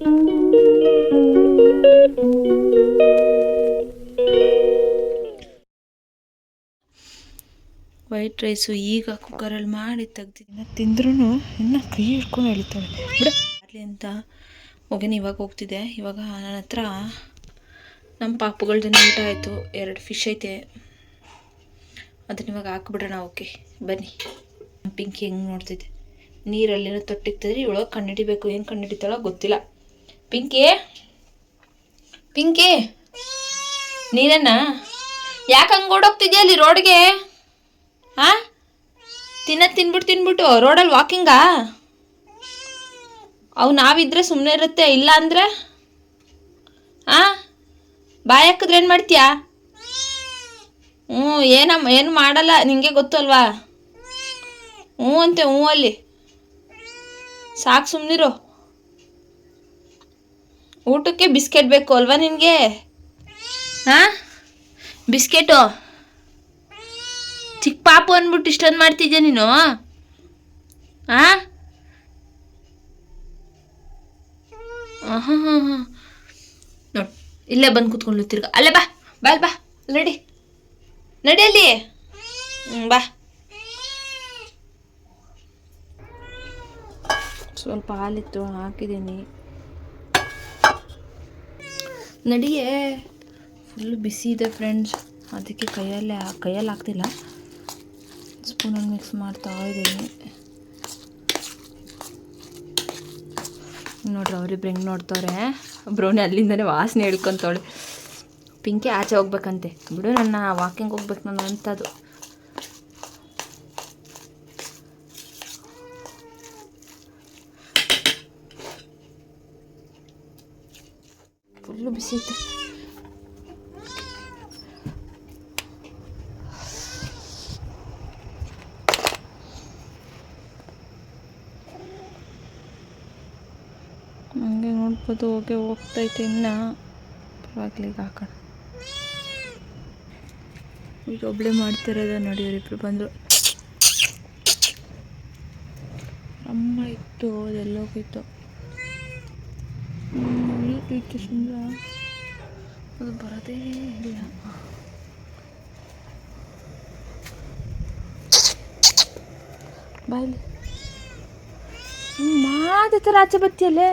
White rice ಈಗ ಕುಕ್ಕರಲ್ಲಿ ಮಾಡಿ ತೆಗ್ದಿದ್ದ ತಿಂದ್ರೂ ಇನ್ನೂ ಕೈ ಹಿಡ್ಕೊಂಡು ಎಳಿತಾಳೆ. ಬಿಡ. ಅಲ್ಲಿ ಅಂತ ಹೋಗಿನಿ ಇವಾಗ ಹೋಗ್ತಿದ್ದೆ. ಇವಾಗ ನನ್ನ ಹತ್ರ ನಮ್ಮ ಪಾಪುಗಳ್ದು ಊಟ ಆಯಿತು ಎರಡು ಫಿಶ್ ಐತೆ. ಅದನ್ನ ಇವಾಗ ಹಾಕ್ಬಿಡೋಣ ಓಕೆ. ಬನ್ನಿ. ಪಿಂಕಿ ಹೆಂಗೆ ನೋಡ್ತಿದ್ದೆ ನೀರಲ್ಲೇನೋ ತೊಟ್ಟಿಕ್ತಿದ್ರೆ ಇವಳೋಗಿ ಕಣ್ಣಿಡಿಬೇಕು ಏನು ಕಣ್ಣಿಡಿತಾಳೋ ಗೊತ್ತಿಲ್ಲ. ಪಿಂಕಿ? ಪಿಂಕಿ? ನೀನನ್ನ ಯಾಕೆ ಹಂಗೆ ಓಡೋಗ್ತಿದ್ಯಾ ಅಲ್ಲಿ ರೋಡ್ಗೆ? ಹಾಂ ತಿನ್ನ ತಿನ್ಬಿಟ್ಟು ತಿನ್ಬಿಟ್ಟು. ರೋಡಲ್ಲಿ ವಾಕಿಂಗಾ? ಅವು ನಾವಿದ್ರೆ ಸುಮ್ಮನೆ ಇರುತ್ತೆ, ಇಲ್ಲ ಅಂದರೆ? ಹಾಂ ಬಾಯಿ ಹಾಕಿದ್ರೆ ಏನು ಮಾಡ್ತೀಯಾ? ಹ್ಞೂ ಏನಮ್ಮ ಏನು ಮಾಡಲ್ಲ, ನಿಂಗೆ ಗೊತ್ತಲ್ವಾ ಹ್ಞೂ ಅಂತೆ, ಹ್ಞೂ ಅಲ್ಲಿ. ಸಾಕು ಸುಮ್ಮನಿರು ಊಟಕ್ಕೆ ಬಿಸ್ಕೆಟ್ ಬೇಕು ಅಲ್ವಾ ನಿನಗೆ? ಹಾಂ? ಬಿಸ್ಕೆಟು? ಚಿಕ್ಕ ಪಾಪು ಅಂದ್ಬಿಟ್ಟು ಇಷ್ಟೊಂದು ಮಾಡ್ತಿದ್ದೆ ನೀನು? ಹಾಂ ಹಾಂ ಹಾಂ ಹಾಂ. ನೋಡಿ ಇಲ್ಲೇ ಬಂದು ಕೂತ್ಕೊಂಡು ತಿರ್ಗ. ಅಲ್ಲೇ ಬಾ ಬಾ ಬಾ ನಡಿ. ನಡಿ ಅಲ್ಲಿ. ಹ್ಞೂ ಬಾ. ಸ್ವಲ್ಪ ಹಾಲಿತ್ತು ಹಾಕಿದ್ದೀನಿ. ನಡಿಯೇ? ಫುಲ್ ಬಿಸಿ ಇದೆ ಫ್ರೆಂಡ್ಸ್ ಅದಕ್ಕೆ ಕೈಯಲ್ಲಿ ಕೈಯಲ್ಲಿ ಆಗ್ತಿಲ್ಲ. ಸ್ಪೂನಲ್ಲಿ ಮಿಕ್ಸ್ ಮಾಡ್ತಾ ಇದ್ದೀನಿ. ನೋಡ್ರಿ, ಅವ್ರಿಬ್ರು ಹೆಂಗೆ ನೋಡ್ತವ್ರೆ? ಬ್ರೌನಿ ಅಲ್ಲಿಂದನೇ ವಾಸನೆ ಹೇಳ್ಕೊಂತವಳೆ ಪಿಂಕಿ ಆಚೆ ಹೋಗ್ಬೇಕಂತೆ. ಬಿಡು ನನ್ನ ವಾಕಿಂಗ್ ಹೋಗ್ಬೇಕು ನಾನು ಅಂಥದ್ದು ಫುಲ್ಲು ಬಿಸಿ ಹಂಗೆ ನೋಡ್ಬೋದು ಹೋಗಿ ಹೋಗ್ತೈತೆ ಇನ್ನು. ಪರವಾಗಿಲ್ಲ ಹಾಕೋಣ. ಈಗ ಒಬ್ಳೆ ಮಾಡ್ತಿರೋದ ನೋಡಿ ಬಂದರು. ಅಮ್ಮ ಇತ್ತು ಅದೆಲ್ಲೋಗಿತ್ತು ಸುಂದರ ಅದು ಬರೋದೇ ಇಲ್ಲ. ಬಾಯ್ಲಿ. ಮಾದ ಥರ ಆಚೆ ಬತ್ತಿಯಲ್ಲೇ.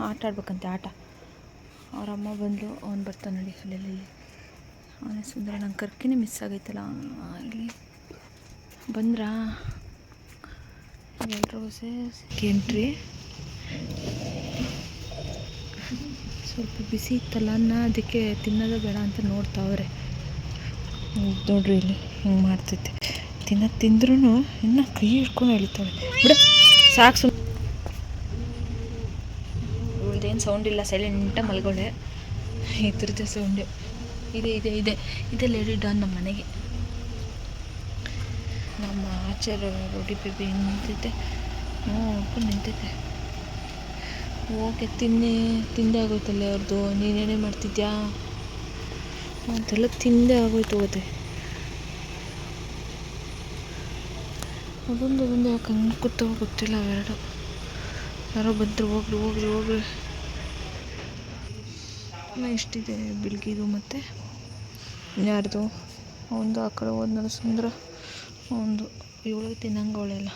ಆಟ ಆಡ್ಬೇಕಂತೆ ಆಟ. ಅವ್ರ ಅಮ್ಮ ಬಂದು ಅವ್ನು ಬರ್ತಾನೆ ನೋಡಿ ಅಲ್ಲೆಲ್ಲಿ. ಅವನೇ ಸುಂದರ ನಂಗೆ ಕರ್ಕಿನೇ ಮಿಸ್ ಆಗೈತಲ್ಲ. ಇಲ್ಲಿ ಬಂದ್ರಾ? ಎಲ್ಲರೂ ಎಂಟ್ರಿ ಸ್ವಲ್ಪ ಬಿಸಿ ಇತ್ತಲ್ಲ ಅನ್ನ ಅದಕ್ಕೆ ತಿನ್ನೋದು ಬೇಡ ಅಂತ ನೋಡ್ತಾವ್ರೆ ನೋಡ್ರಿ ಇಲ್ಲಿ ಹಿಂಗೆ ಮಾಡ್ತೈತೆ. ತಿನ್ನ ತಿಂದ್ರೂ ಇನ್ನು ಕೈ ಹಿಡ್ಕೊಂಡು ಎಳಿತಾಳೆ. ಬಿಡ ಸಾಕು ಸುಮ್ಮನೆ ಇವಳ್ದೇನು ಸೌಂಡ್ ಇಲ್ಲ ಸೈಲೆಂಟಾಗಿ ಮಲ್ಗೊಳೆ. ಇದ್ರದ್ದೇ ಸೌಂಡು ಇದೆ ಇದೆ ಇದೆ. ಇದೆ ಲೇಡಿ ಡಾನ್ ನಮ್ಮ ಮನೆಗೆ. ನಮ್ಮ ಆಚಾರ ರೋಡಿ ಬೇಬಿ ನಿಂತಿದ್ದೆ. ನೋಡ್ಕೊಂಡು ನಿಂತೈತೆ ಓಕೆ ತಿನ್ನಿ ತಿಂದೆ ಆಗೋಯ್ತಲ್ಲ ಅವ್ರದ್ದು ನೀನೇನೇ ಮಾಡ್ತಿದ್ಯಾ? ಅಂತೆಲ್ಲ ತಿಂದೆ ಆಗೋಯ್ತು ಹೋದೆ. ಅದೊಂದು ಅದೊಂದು ಯಾಕೆ ಹಂಗೆ ಕೂತವ ಗೊತ್ತಿಲ್ಲ ಅವೆರಡು. ಯಾರೋ ಬಂದರು ಹೋಗ್ರಿ ಹೋಗ್ರಿ ಹೋಗ್ರಿ ಇನ್ನು ಎಷ್ಟಿದೆ ಬಿಲ್ಗಿದು ಮತ್ತು? ಯಾರ್ದು? ಒಂದು ಆ ಕಡೆ ಹೋದ್ನಲ್ಲ ಸುಂದರ. ಒಂದು ಇವಳು ತಿನ್ನಂಗೆ ಅವಳೆಲ್ಲ.